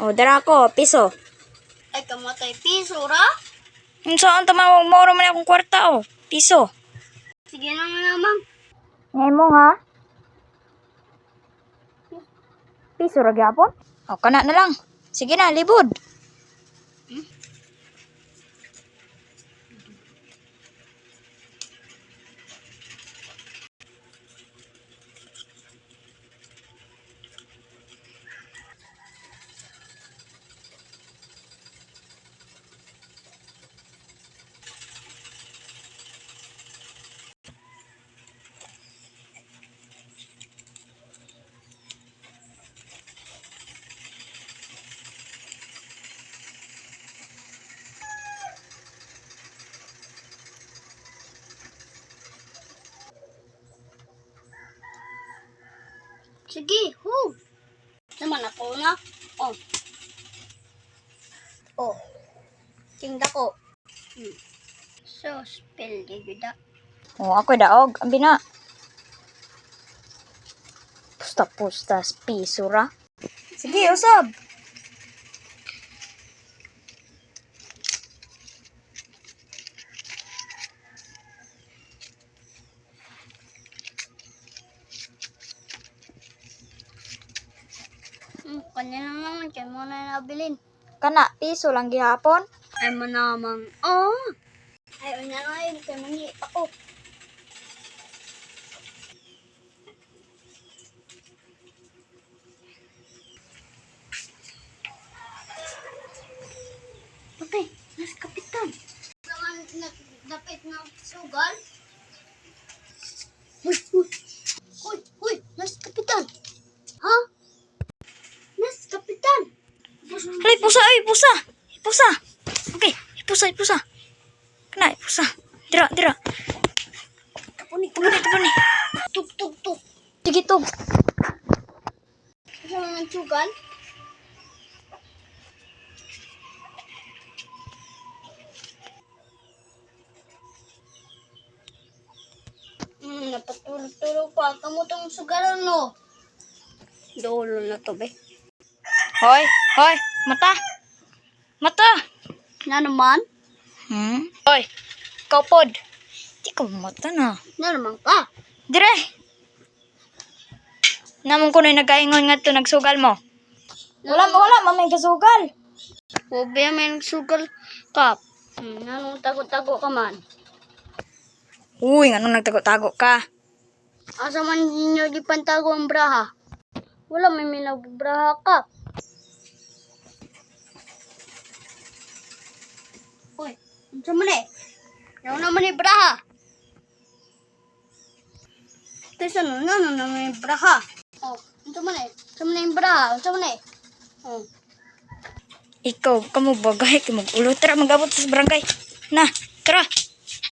O, dara ko, piso. Ay, kamatay piso, ra? Saan tama mo man akong kwarta, o. Piso. Sige na nga naman. Ngayon mo, ha? Piso ra gyapon? O, kana na lang. Sige na, libod. Sige, hu. Naman ako na. Oh. Oh. Tingda ko. Hmm. So, spell di gida. O, ako daog. Ambi na. Pusta-pusta, piso ra. Sige, usab. Kanya na naman. Kaya mo na nabilin. Kana, piso lang gihapon. Ay mo namang. Oh. Ay, una na yun. Kaya mangi ako. Okay, nasa kapitan. Naman nagdapit na sugal. Uy, uy. Uy, uy, nasa kapitan. Ha? Nasa kapitan. Ay, pusa, ay, pusa. Pusa. Okay, pusa, pusa. Kana, pusa. Dira, dira. Kapuni, Tapani, tapani. Tuk, tuk, tuk. Sige, to. Isa ng sugal. Hmm, napatulog-tulog pa. Kamu tong sugaran, no? Dolo na to, be. Hoy, hoy, mata. Mata. Na naman? Hmm? Hoy, ikaw pod. Di ka mata na. Na naman ka? Dire. Namon ko na nagkaingon nga to nagsugal mo. Wala, wala, mamay kasugal. Huwag may sugal ka. Hmm, nanong tago-tago ka man. Uy, nga nung nagtago-tago ka. Asa man ninyo di pantago ang braha? Wala may minabraha ka. Uy, ano man eh? Ano naman eh braha? Ito sa ano, ano naman eh braha? Oh, ano man eh? Ano man eh braha? Ano man eh? Oh, Ikaw, kamu bagay, kay mag-ulo. Tara, mag-abot sa barangay. Na, tara.